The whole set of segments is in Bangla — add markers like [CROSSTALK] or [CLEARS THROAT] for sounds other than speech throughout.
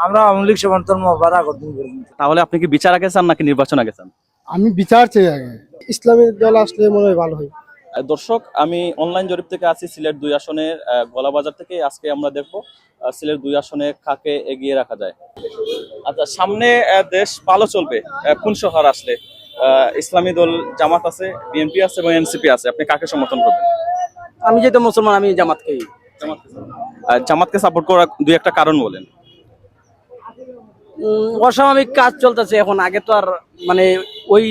আমরা আওয়ামী লীগ সমর্থন মোবারক অর্জন করব তাহলে আপনি কি বিচার আগে চান নাকি নির্বাচন আগে চান? আমি বিচার চাই আগে। ইসলামী দল আসলে মনে হয় ভালো হয়। দর্শক আমি অনলাইন জরিপ থেকে আছি সিলেট দুই আসনের গলাবাজার থেকে। আজকে আমরা দেখব সিলেট দুই আসনে কাকে এগিয়ে রাখা যায়। আচ্ছা সামনে আহ, দেশ ভালো চলবে কোন শহর আসলে? আহ, ইসলামী দল জামাত আছে বিএনপি আছে এবং এনসিপি আছে। আপনি কাকে সমর্থন করবেন? আমি যেহেতু মুসলমান আমি জামাতকেই। আহ, জামাতকে সাপোর্ট করার দুই একটা কারণ বলেন। অস্বাভাবিক কাজ চলতেছে এখন। আগে তো আর মানে ওই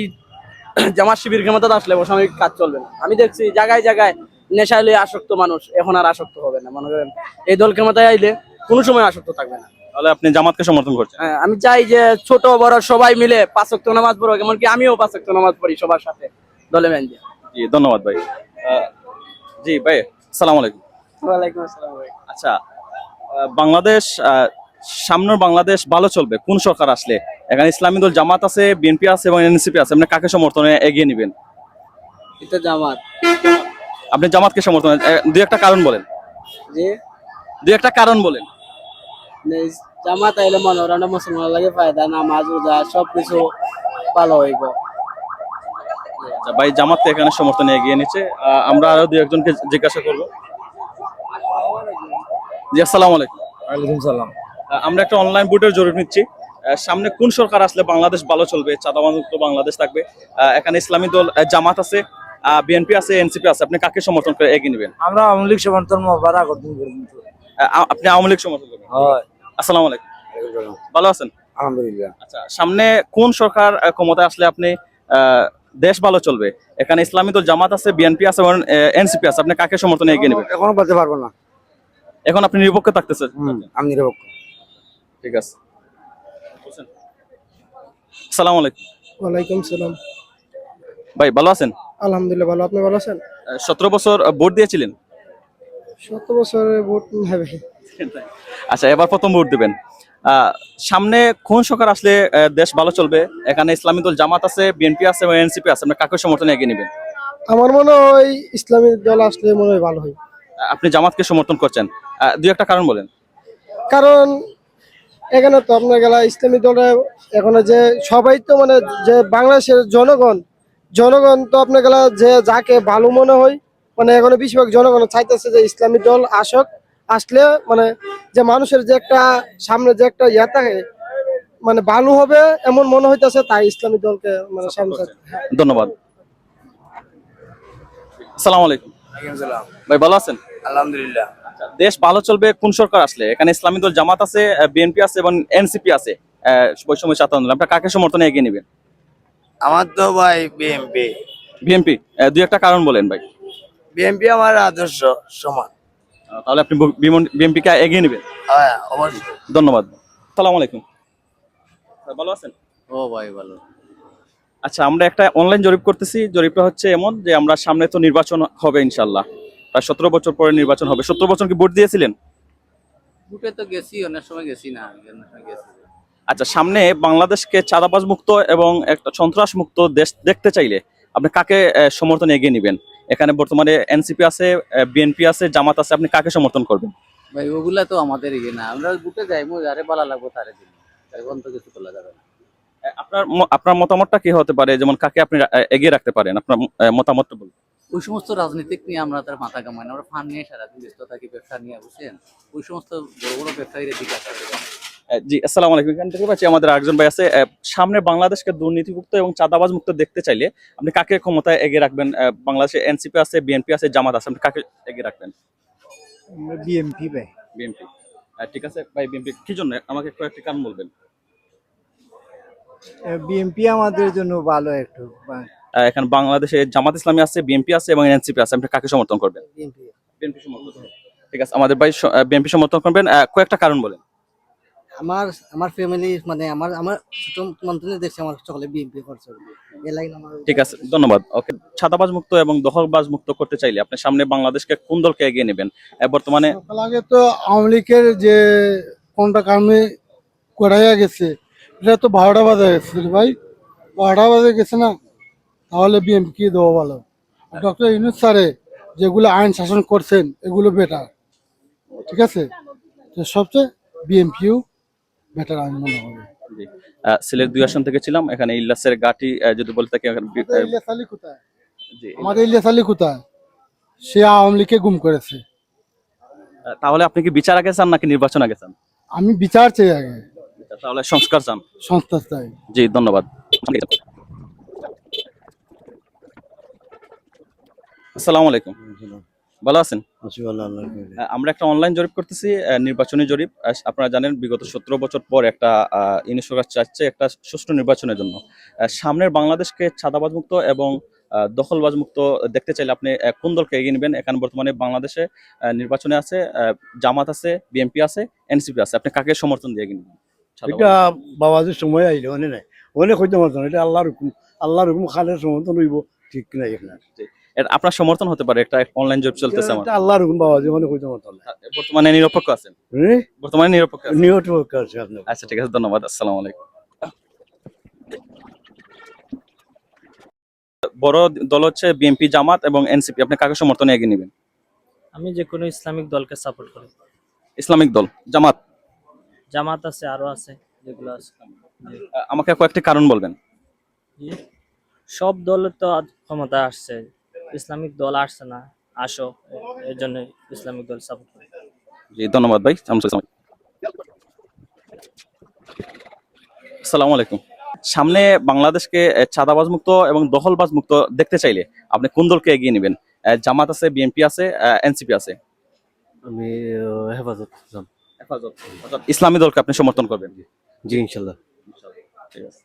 [CLEARS THROAT] জামাত শিবির ক্ষমতা আসলে অস্বাভাবিক কাজ চলবে না। আমি দেখছি জায়গায় জায়গায় নেশায় লয়ে আসক্ত মানুষ এখন আর আসক্ত হবে না। মনে করেন এই দল ক্ষমতায় আইলে কোনো সময় আসক্ত থাকবে না। তাহলে আপনি জামাতকে সমর্থন করছেন? হ্যাঁ, আমি চাই যে ছোট বড় সবাই মিলে পাঁচক্ত নামাজ পড়ো এমনকি আমিও পাঁচক্ত নামাজ পড়ি সবার সাথে দলে মেন জি ধন্যবাদ ভাই। জি ভাই সালাম আলাইকুম। ওয়ালাইকুম আসসালাম ভাই। আচ্ছা বাংলাদেশ সামনের বাংলাদেশ ভালো চলবে? কোন সরকার আসলে? এখানে ইসলামী দল জামাত আছে বিএনপি আছে এবং এনসিপি আছে। আপনি কাকে সমর্থনে এগিয়ে নেবেন? এটা জামাত। আপনি জামাতকে সমর্থন দুই একটা কারণ বলেন। যে দুই একটা কারণ বলেন। জামাত আইলে মনোরণা মুসলমান লাগে ফায়দা নামাজ রোজা সবকিছু ভালো হইব। আচ্ছা, ভাই জামাতকে এখানে সমর্থনে এগিয়ে নিচ্ছে। আমরা আরও দুই একজনকে জিজ্ঞাসা করব। জি আসসালামু আলাইকুম। ওয়ালাইকুম সালাম। আমরা একটা অনলাইন বুটের জরিপ নিচ্ছি। সামনে কোন সরকার আসলে বাংলাদেশ ভালো চলবে? চাঁদাবাদমুক্ত বাংলাদেশ থাকবে। এখানে ইসলামী দল জামাত আছে বিএনপি আছে এনসিপি আছে। আপনি কাকে সমর্থন করে এগিয়ে নেবেন? আমরা আওয়ামী লীগ সমর্থন আপনি আওয়ামী লীগ সমর্থন করবেন? আসসালামু আলাইকুম। ভালো আছেন? আলহামদুলিল্লাহ। আচ্ছা সামনে কোন সরকার ক্ষমতায় আসলে আপনি আহ, দেশ ভালো চলবে? এখানে ইসলামী দল জামাত আছে বিএনপি আছে এবং এনসিপি আছে। আপনি কাকে সমর্থনে এগিয়ে নেবেন? এখনও বলতে পারব না। এখন আপনি নিরপেক্ষ থাকতেছেন। আমি নিরপেক্ষ। ঠিক আছে। আসসালামু আলাইকুম। ওয়ালাইকুম সালাম। ভাই ভালো আছেন? আলহামদুলিল্লাহ ভালো। আপনি ভালো আছেন? সতেরো বছর ভোট দিয়েছিলেন? শত বছরে ভোট হবে আচ্ছা এবার প্রথম ভোট দিবেন। সামনে কোন সরকার আসলে দেশ ভালো চলবে? এখানে ইসলামী দল জামাত আছে বিএনপি আছে এনসিপি আছে। আপনি কাকে সমর্থনে এগিয়ে নেবেন? আমার মনে হয় ইসলামী দল আসলে মনে হয় ভালো হয়। আপনি জামাতকে সমর্থন করছেন। দুই একটা কারণ বলেন। কারণ এখানে তো আপনার গেলা ইসলামী দলে এখানে যে সবাই তো মানে যে বাংলাদেশের জনগণ জনগণ তো আপনার গেলা যে যাকে ভালো মনে হয় মানে এখানে বেশিরভাগ জনগণ চাইতেছে যে ইসলামী দল আসক আসলে মানে যে মানুষের যে একটা সামনে যে একটা ইয়া থাকে মানে ভালো হবে এমন মনে হইতেছে তাই ইসলামী দলকে মানে সামনে। ধন্যবাদ। আসসালামু আলাইকুম। ভাই ভালো আছেন? আলহামদুলিল্লাহ। আচ্ছা, দেশ ভালো চলবে কোন সরকার আসলে? এখানে ইসলামী দল জামাত আছে বিএনপি আছে এবং এনসিপি আছে। বৈষম্য ছাত্র আন্দোলন আপনার কাকে সমর্থনে এগিয়ে নেবেন? আমার তো ভাই বিএমপি বিএনপি? দুই একটা কারণ বলেন ভাই। বিএমপি আমার আদর্শ সমান। তাহলে আপনি বিএনপি কে এগিয়ে নেবেন? হ্যাঁ অবশ্যই। ধন্যবাদ। সালাম আলাইকুম। ভালো আছেন? ও ভাই ভালো। আচ্ছা আমরা একটা অনলাইন জরিপ করতেছি। জরিপটা হচ্ছে এমন যে আমরা সামনে তো নির্বাচন হবে ইনশাল্লাহ প্রায় সতেরো বছর পরে নির্বাচন হবে। সতেরো বছর কি ভোট দিয়েছিলেন? বুটে তো গেছি অনেক সময় গেছি না আচ্ছা সামনে বাংলাদেশকে চাঁদাবাজ মুক্ত এবং একটা সন্ত্রাস মুক্ত দেশ দেখতে চাইলে আপনি কাকে সমর্থন এগিয়ে নেবেন? এখানে বর্তমানে এনসিপি আছে বিএনপি আছে জামাত আছে আপনি কাকে সমর্থন করবেন? ভাই ওগুলা তো আমাদের ইয়ে না। আমরা বুটে যাই মো যারে ভালো লাগবো তারে দিন এখন তো কিছু যাবে না। আপনার আপনার মতামতটা কি হতে পারে? যেমন কাকে আপনি এগিয়ে রাখতে পারেন? আপনার মতামতটা বলুন। ওই সমস্ত রাজনীতিক নিয়ে আমরা তার মাথা কামাই না। আমরা ফান নিয়ে সারাদিন ব্যস্ত থাকি ব্যবসা নিয়ে বুঝছেন? ওই সমস্ত বড় বড় ব্যবসায়ীরা দিকে আসা যাবে না। জি আসসালামু আলাইকুম। এখানে দেখতে পাচ্ছি আমাদের আরেকজন ভাই আছে। সামনে বাংলাদেশকে দুর্নীতিমুক্ত এবং চাঁদাবাজ মুক্ত দেখতে চাইলে আপনি কাকে ক্ষমতায় এগিয়ে রাখবেন? বাংলাদেশে এনসিপি আছে বিএনপি আছে জামাত আছে আপনি কাকে এগিয়ে রাখবেন? বিএমপি ভাই। বিএনপি। ঠিক আছে ভাই বিএনপি কি জন্য? আমাকে কয়েকটি কারণ বলবেন। বিএমপি আমাদের জন্য ভালো একটু এখানে বাংলাদেশে জামাত ইসলামী আছে বিএনপি আছে এবং এনসিপি আছে। আপনি কাকে সমর্থন করবেন? বিএনপি সমর্থন ঠিক আছে আমাদের ভাই বিএনপি সমর্থন করবেন। কয়েকটা কারণ বলেন। আমার আমার ফ্যামিলি মানে আমার আমার ছোট মন্ত্রী দেখছে আমার সকলে বিএনপি করছে। এই লাইন আমার ঠিক আছে ধন্যবাদ। ওকে ছাতাবাজ মুক্ত এবং দখলবাজ মুক্ত করতে চাইলে আপনি সামনে বাংলাদেশকে কোন দলকে এগিয়ে নেবেন? বর্তমানে আগে তো আওয়ামী লীগের যে কোনটা কারণে করাইয়া গেছে এটা তো বারোটা বাজে গেছে ভাই। বাজে গেছে না? তাহলে বিএমপি কি দেবো ভালো ডক্টর ইউনুস স্যারে যেগুলো আইন শাসন করছেন এগুলো বেটার ঠিক আছে? তো সবচেয়ে বিএমপিও বেটার আমি মনে হবে সিলেট দুই আসন থেকে ছিলাম এখানে ইল্লাসের গাটি যদি বলতে থাকি আলী কোথায়? আমাদের ইলিয়াস আলী কোথায়? সে আওয়ামী লীগকে গুম করেছে। তাহলে আপনি কি বিচার আগে চান নাকি নির্বাচন আগে চান? আমি বিচার চাই আগে। তাহলে সংস্কার চান। সংস্থা চাই। জি ধন্যবাদ। আসসালামু আলাইকুম। ভালো আছেন? আমরা একটা অনলাইন জরিপ করতেছি নির্বাচনী জরিপ। আপনারা জানেন বিগত সতেরো বছর পর একটা আহ, ইউনিট সরকার চাচ্ছে একটা সুষ্ঠু নির্বাচনের জন্য। সামনের বাংলাদেশকে ছাদাবাজ মুক্ত এবং দখলবাজ মুক্ত দেখতে চাইলে আপনি কোন দলকে এগিয়ে নেবেন? এখন বর্তমানে বাংলাদেশে নির্বাচনে আছে জামাত আছে বিএনপি আছে এনসিপি আছে। আপনি কাকে সমর্থন দিয়ে এগিয়ে নেবেন? এটা বাবাজির সময় আইলে অনে নাই। অনেক হইতে পারতাম এটা আল্লাহর হুকুম। আল্লাহর হুকুম খালের সমর্থন হইব ঠিক নাই এখানে। আপনার সমর্থন হতে পারে একটা অনলাইন জরিপ চলতেছে আমার। আল্লাহর হুকুম বাবাজি অনেক হইতে পারতাম না বর্তমানে নিরপেক্ষ আছেন? বর্তমানে নিরপেক্ষ আছেন। নিয়ত আছে আপনার। আচ্ছা ঠিক আছে ধন্যবাদ আসসালামু আলাইকুম। বড় দল হচ্ছে বিএনপি জামাত এবং এনসিপি আপনি কাকে সমর্থনে এগিয়ে নেবেন? আমি যে কোনো ইসলামিক দলকে সাপোর্ট করি। ইসলামিক দল জামাত? জামাত আছে আরও আছে যেগুলো আছে। আমাকে কয়েকটি কারণ বলবেন। সব দলের তো আজ ক্ষমতা আসছে। ইসলামিক দল আসছে না আসো এর জন্য ইসলামিক দল সাপোর্ট করি। জি ধন্যবাদ ভাই আসসালামু আসসালামু আলাইকুম। সামনে বাংলাদেশকে চাঁদাবাজ মুক্ত এবং দখলবাজ মুক্ত দেখতে চাইলে আপনি কোন দলকে এগিয়ে নেবেন? জামাত আছে বিএনপি আছে এনসিপি আছে। আমি হেফাজত হেফাজত ইসলামী দলকে আপনি সমর্থন করবেন? জি ইনশাল্লাহ। ঠিক আছে।